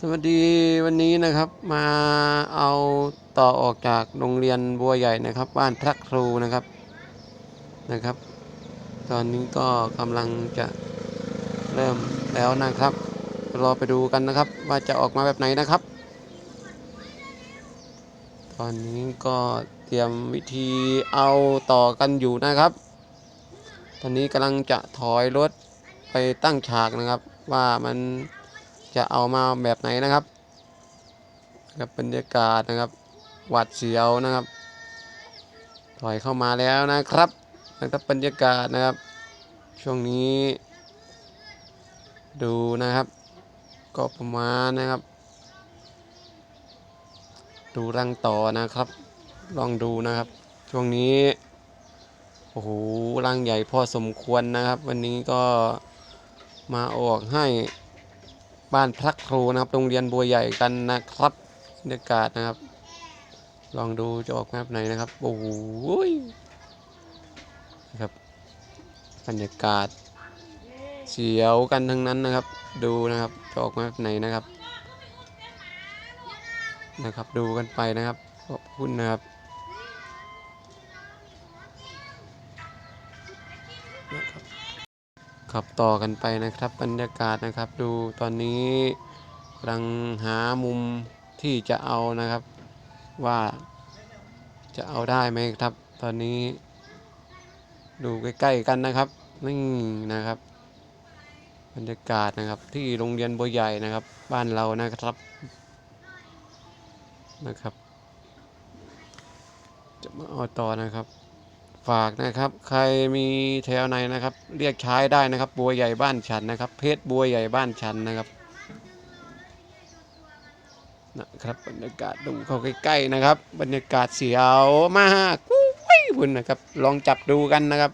สวัสดีวันนี้นะครับมาเอาต่อออกจากโรงเรียนบัวใหญ่นะครับ บ้านพระครูนะครับนะครับ ตอนนี้ก็กำลังจะเริ่มแล้วนะครับ รอไปดูกันนะครับ ว่าจะออกมาแบบไหนนะครับ ตอนนี้ก็เตรียมวิธีเอาต่อกันอยู่นะครับ ตอนนี้กำลังจะถอยรถไปตั้งฉากนะครับ ว่ามัน จะเอามาแบบไหนนะครับกับบรรยากาศนะครับหวัดเสียวนะครับถอยเข้ามาแล้วนะครับนะครับบรรยากาศนะครับ ช่วงนี้ ดูนะครับ ก็ประมาณนะครับ ดูรังต่อนะครับ ลองดูนะครับ ช่วงนี้ โอ้โหรังใหญ่พอสมควรนะครับ วันนี้ก็มาออกให้ บ้านพระครูนะครับ โรงเรียนบัวใหญ่กันนะครับบรรยากาศนะครับ ลองดูจะออกแบบไหนนะครับ โอ้โหนะครับ บรรยากาศเสียวกันทั้งนั้นนะครับ ดูนะครับจะออกแบบไหนนะครับ นะครับ ดูกันไปนะครับ ขอบคุณนะครับ ขับต่อกันไปนะครับ บรรยากาศนะครับ ดูตอนนี้กำลังหามุมที่จะเอานะครับ ว่าจะเอาได้ไหมครับ ตอนนี้ ดูใกล้ๆกันนะครับนี่นะครับ บรรยากาศนะครับที่โรงเรียนบัวใหญ่นะครับ บ้านเรานะครับนะครับ จะมาเอาต่อนะครับ ฝากนะครับ ใครมีแถวไหนนะครับ เรียกใช้ได้นะครับ บัวใหญ่บ้านฉันนะครับ เพชรบัวใหญ่บ้านฉันนะครับนะครับบรรยากาศดูเข้าใกล้ๆนะครับ บรรยากาศเสียวมากอุ้ยบุญนะครับ ลองจับดูกันนะครับ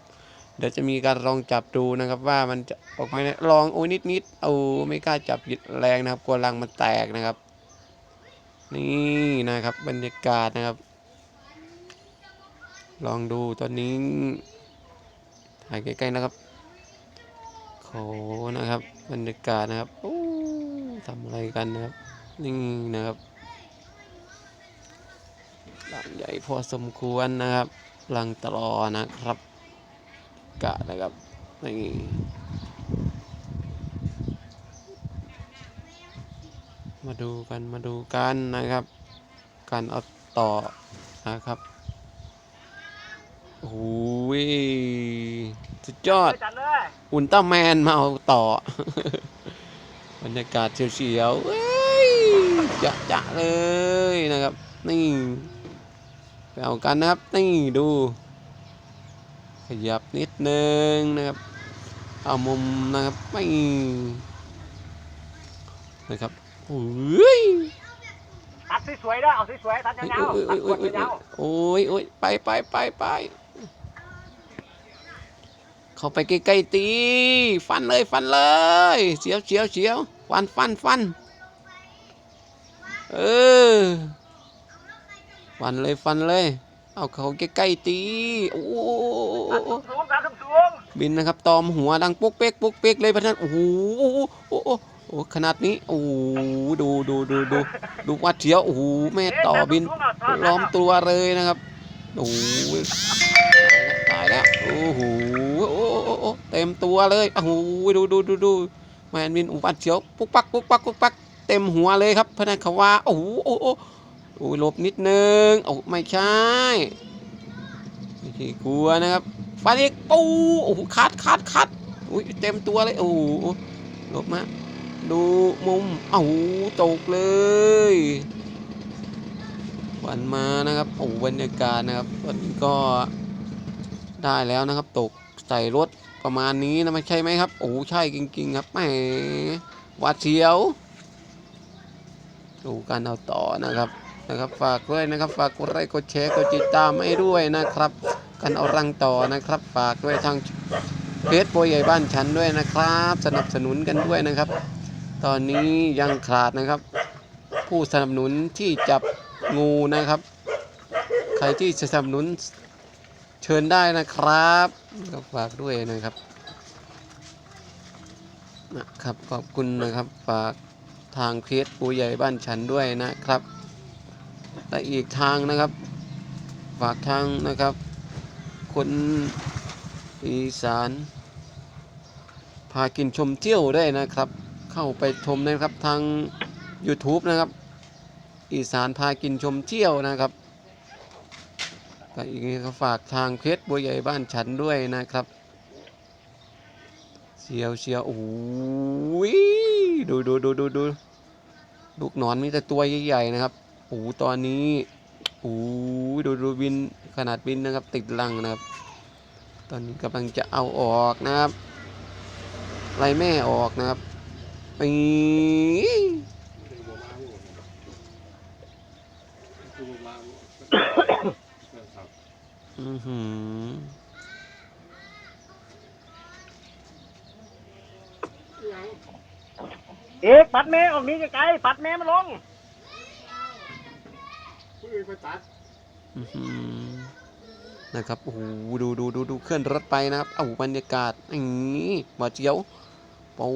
เดี๋ยวจะมีการลองจับดูนะครับ ว่ามันจะออกมาเนี่ยลองโอ้ยนิดๆเอาไม่กล้าจับแรงนะครับกลัวรังมันแตกนะครับ นี่นะครับ บรรยากาศนะครับ ลองดูตอนนี้ถ่ายใกล้ๆนะครับโขนะครับบรรยากาศนะครับโอ้ทำอะไรกันนะครับนี่นะครับหลังใหญ่พอสมควรนะครับหลังตลอนะครับกาศนะครับนี่มาดูกันมาดูกันนะครับ การเอาต่อนะครับ โอ้ยสุดยอด จัดเลยอุลตร้าแมนมาเอาต่อ บรรยากาศเฉียวๆเว้ยจะจะๆเลยนะครับ นี่ไปเอากันนะครับ นี่ดู ขยับนิดนึงนะครับ เอามุมนะครับไม่นะครับโอ้ยตัดสวยๆด้วยเอาสวยๆตัดยาวๆตัดขวดยาวโอ้ยโอ้ยไปไปไปไป เข้าไปใกล้ๆตี ฟันเลยฟันเลยเสียวเสียวเสียวฟันฟันฟันเออฟันเลยฟันเลย เอาเขาใกล้ๆตีโอ้โหๆตัดสูงๆตัดสูงบินนะครับตอมหัวดังปุ๊กเป๊กปุ๊กเป๊กเลยพะนันโอ้โหโอ้โหโอ้โหโอ้โหขนาดนี้โอ้โหดูดูดูดูดูวัดเสียวโอ้โหๆแม่ต่อบินล้อมตัวเลยนะครับโอ้โหตายแล้วโอ้โหโอ้โหโอ้โห เต็มตัวเลยโอ้โหดูดูดูดูแมนวินอุบัติเฉียวปุ๊กปักปุ๊กปักปุ๊กปักเต็มหัวเลยครับพนักขวาโอ้โหโอ้โหโอ้ยหลบนิดนึงโอ้ไม่ใช่ไม่ใช่กลัวนะครับฟันอีกปูโอ้โหคัดคัดคัดอุ้ยเต็มตัวเลยโอ้โหหลบมาดูมุมโอ้โหตกเลยวันมานะครับโอ้บรรยากาศนะครับตอนนี้ก็ได้แล้วนะครับ ตกใส่รถ ประมาณนี้นะไม่ใช่ไหมครับ โอ้ใช่จริง ๆ ครับแหมวาดเสียว ดูการเอาต่อนะครับนะครับ ฝากด้วยนะครับ ฝากกดไลค์กดแชร์กดติดตามให้ด้วยนะครับการเอารังต่อนะครับ ฝากด้วยทางเพจโปรใหญ่บ้านฉันด้วยนะครับ สนับสนุนกันด้วยนะครับ ตอนนี้ยังขาดนะครับ ผู้สนับสนุนที่จับงูนะครับ ใครที่จะสนับสนุน เชิญได้นะครับก็ฝากด้วยนะครับนะครับขอบคุณนะครับฝากทางเพจปูใหญ่บ้านฉันด้วยนะครับและอีกทางนะครับ ฝากทางนะครับ คนอีสาน พากินชมเที่ยวได้นะครับ เข้าไปชมนะครับทาง YouTube นะครับ อีสานพากินชมเที่ยวนะครับ ก็อีกนี้ก็ฝากทางเพจบัวใหญ่บ้านฉันด้วยนะครับเชียวเชียวโอ้โหดูดูดูดูดูลูกหนอนมีแต่ตัวใหญ่ๆนะครับโอ้ตอนนี้โอ้ดูดูบินขนาดบินนะครับ ติดลังนะครับ ตอนนี้กำลังจะเอาออกนะครับไล่แม่ออกนะครับปี อือหือเอกปัดแม่ออกนี้ไกลๆปัดแม่มาลงอื้อหือนะครับโอ้โหดูดูดูดูเคลื่อนรถไปนะครับเอาบรรยากาศอย่างนี้หวาดเจียวโอ้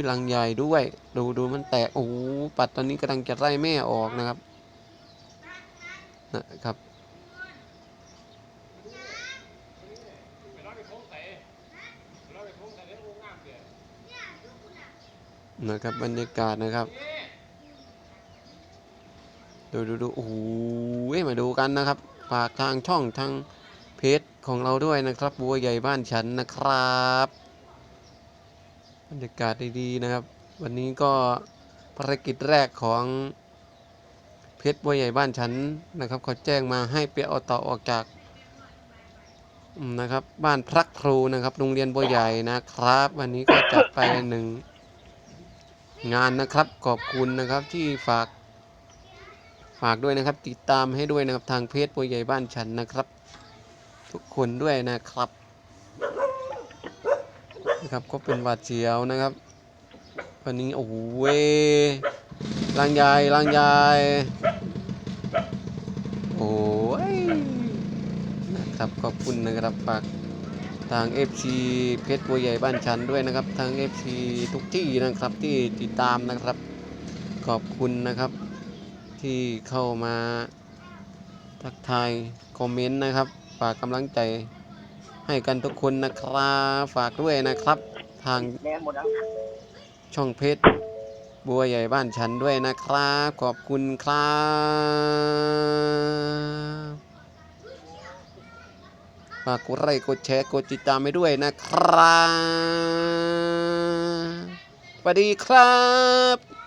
ยลังใหญ่ด้วย ดูดูมันแตกโอ้โหปัดตอนนี้กำลังจะไล่แม่ออกนะครับนะครับ นะครับบรรยากาศนะครับ ดูดูดูโอ้โหมาดูกันนะครับฝากทางช่องทางเพจของเราด้วยนะครับบัวใหญ่บ้านฉันนะครับบรรยากาศดีๆนะครับ วันนี้ก็ภารกิจแรกของเพจบัวใหญ่บ้านฉันนะครับเขาแจ้งมาให้เปียอต่อออกจากนะครับ บ้านพระครูนะครับโรงเรียนบัวใหญ่นะครับ วันนี้ก็จัดไปหนึ่ง งานนะครับ ขอบคุณนะครับที่ฝากฝากด้วยนะครับ ติดตามให้ด้วยนะครับทางเพจปัวใหญ่บ้านฉันนะครับ ทุกคนด้วยนะครับนะครับก็เป็นหวัดเสียวนะครับวันนี้โอ้โหเว้ยลังยายลังยายโอ้ยนะครับขอบคุณนะครับฝาก ทาง FC เพชรบัวใหญ่บ้านฉันด้วยนะครับ ทาง FC ทุกที่นะครับที่ติดตามนะครับ ขอบคุณนะครับ ที่เข้ามาทักทายคอมเมนต์นะครับ ฝากกำลังใจให้กันทุกคนนะครับฝากด้วยนะครับ ทางช่องเพจบัวใหญ่บ้านฉันด้วยนะครับ ขอบคุณครับ ฝากกดไลค์กดแชร์กดติดตามไปด้วยนะครับสวัสดีครับ